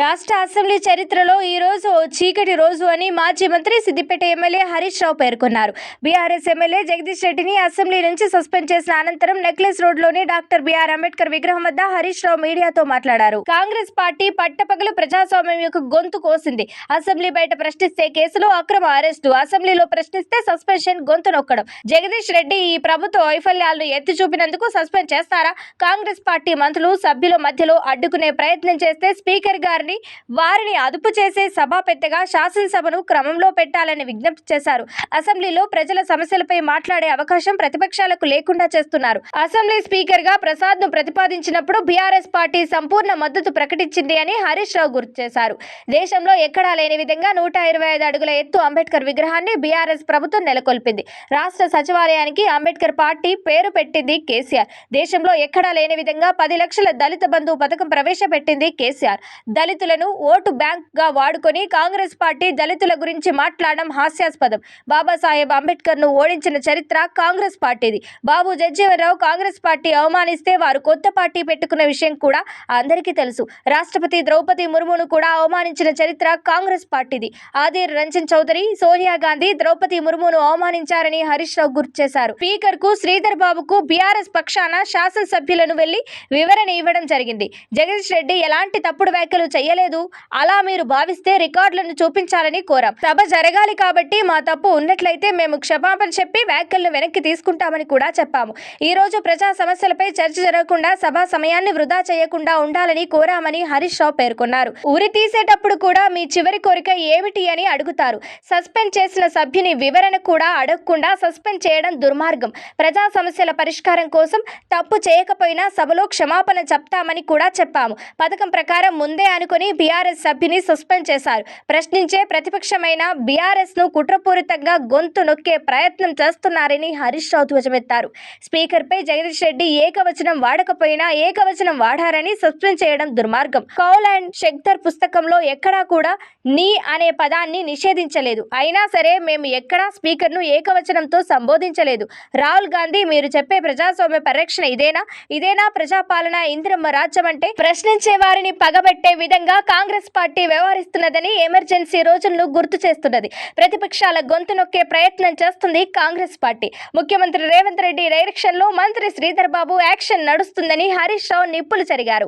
రాష్ట్ర అసెంబ్లీ చరిత్రలో ఈ రోజు ఓ చీకటి రోజు అని మాజీ మంత్రి సిద్దిపేట ఎమ్మెల్యే హరీష్ రావు పేర్కొన్నారు. బీఆర్ఎస్ ఎమ్మెల్యే జగదీష్ రెడ్డిని అసెంబ్లీ నుంచి సస్పెండ్ చేసిన అనంతరం నెక్లెస్ రోడ్లోని డాక్టర్ బిఆర్ అంబేద్కర్ విగ్రహం వద్ద హరీష్ రావు మీడియాతో మాట్లాడారు. కాంగ్రెస్ పార్టీ పట్టపగలు ప్రజాస్వామ్యం యొక్క గొంతు కోసింది. అసెంబ్లీ బయట ప్రశ్నిస్తే కేసులు అక్రమ అరెస్టు అసెంబ్లీలో ప్రశ్నిస్తే సస్పెన్షన్ గొంతు నొక్కడం. జగదీష్ రెడ్డి ఈ ప్రభుత్వ వైఫల్యాలను ఎత్తి చూపినందుకు సస్పెండ్ చేస్తారా? కాంగ్రెస్ పార్టీ మంత్రులు సభ్యుల మధ్యలో అడ్డుకునే ప్రయత్నం చేస్తే స్పీకర్ గారు వారిని అదుపు చేసే సభాపెత్తగా శాసనసభను క్రమంలో పెట్టాలని విజ్ఞప్తి చేశారు. అసెంబ్లీలో ప్రజల సమస్యలపై మాట్లాడే అవకాశం ప్రతిపక్షాలకు లేకుండా చేస్తున్నారు. అసెంబ్లీ స్పీకర్గా ప్రసాద్ను ప్రతిపాదించినప్పుడు బీఆర్ఎస్ పార్టీ సంపూర్ణ మద్దతు ప్రకటించింది అని హరీష్ రావు గుర్తు చేశారు. దేశంలో ఎక్కడా లేని విధంగా నూట ఇరవై ఐదు అడుగుల ఎత్తు అంబేద్కర్ విగ్రహాన్ని బీఆర్ఎస్ ప్రభుత్వం నెలకొల్పింది. రాష్ట్ర సచివాలయానికి అంబేద్కర్ పార్టీ పేరు పెట్టింది కేసీఆర్. దేశంలో ఎక్కడా లేని విధంగా పది లక్షల దళిత బంధు పథకం ప్రవేశపెట్టింది కేసీఆర్. దళిత దళితులను ఓటు బ్యాంక్గా వాడుకొని కాంగ్రెస్ పార్టీ దళితుల గురించి మాట్లాడడం హాస్యాస్పదం. బాబాసాహెబ్ అంబేద్కర్ను ఓడించిన చరిత్ర కాంగ్రెస్ పార్టీది. బాబు జగ్జీవన్ కాంగ్రెస్ పార్టీ అవమానిస్తే వారు కొత్త పార్టీ పెట్టుకున్న విషయం కూడా అందరికీ తెలుసు. రాష్ట్రపతి ద్రౌపది ముర్మును కూడా అవమానించిన చరిత్ర కాంగ్రెస్ పార్టీది. ఆదిర్ రంజన్ చౌదరి సోనియా గాంధీ ద్రౌపది ముర్మును అవమానించారని హరీష్ రావు గుర్తు చేశారు. స్పీకర్కు శ్రీధర్ బాబుకు బీఆర్ఎస్ పక్షాన శాసనసభ్యులను వెళ్ళి వివరణ ఇవ్వడం జరిగింది. జగదీష్ రెడ్డి ఎలాంటి తప్పుడు వ్యాఖ్యలు చేయలేదు. అలా మీరు భావిస్తే రికార్డులను చూపించాలని కోరాం. సభ జరగాలి కాబట్టి మా తప్పు ఉన్నట్లయితే మేము క్షమాపణ చెప్పి వ్యాఖ్యలను వెనక్కి తీసుకుంటామని కూడా చెప్పాము. ఈ రోజు ప్రజా సమస్యలపై చర్చ జరగకుండా సభా సమయాన్ని వృధా చేయకుండా ఉండాలని కోరామని హరీష్ రావు పేర్కొన్నారు. ఉరి తీసేటప్పుడు కూడా మీ చివరి కోరిక ఏమిటి అని అడుగుతారు. సస్పెండ్ చేసిన సభ్యుని వివరణ కూడా అడగకుండా సస్పెండ్ చేయడం దుర్మార్గం. ప్రజా సమస్యల పరిష్కారం కోసం తప్పు చేయకపోయినా సభలో క్షమాపణ చెప్తామని కూడా చెప్పాము. పథకం ప్రకారం ముందే అనుకు అనుకుని బీఆర్ఎస్ సభ్యుని సస్పెండ్ చేశారు. ప్రశ్నించే ప్రతిపక్షమైన బీఆర్ఎస్ను కుట్రపూరితంగా గొంతు నొక్కే ప్రయత్నం చేస్తున్నారని హరీష్ రావు ధ్వజమెత్తారు. స్పీకర్ పై జగదీష్ రెడ్డి ఏకవచనం వాడకపోయినా ఏకవచనం వాడారని సస్పెండ్ చేయడం దుర్మార్గం. కౌల్ అండ్ షెక్దర్ పుస్తకంలో ఎక్కడా కూడా నీ అనే పదాన్ని నిషేధించలేదు. అయినా సరే మేము ఎక్కడా స్పీకర్ను ఏకవచనంతో సంబోధించలేదు. రాహుల్ గాంధీ మీరు చెప్పే ప్రజాస్వామ్య పరిరక్షణ ఇదేనా? ఇదేనా ప్రజాపాలన ఇంద్రమ్మ రాజ్యం అంటే? ప్రశ్నించే వారిని పగబెట్టే విధంగా కాంగ్రెస్ పార్టీ వ్యవహరిస్తున్నదని ఎమర్జెన్సీ రోజులను గుర్తు చేస్తున్నది. ప్రతిపక్షాల గొంతు నొక్కే ప్రయత్నం చేస్తుంది కాంగ్రెస్ పార్టీ. ముఖ్యమంత్రి రేవంత్ రెడ్డి డైరెక్షన్లో మంత్రి శ్రీధర్ బాబు యాక్షన్ నడుస్తుందని హరీష్ రావు నిప్పులు జరిగారు.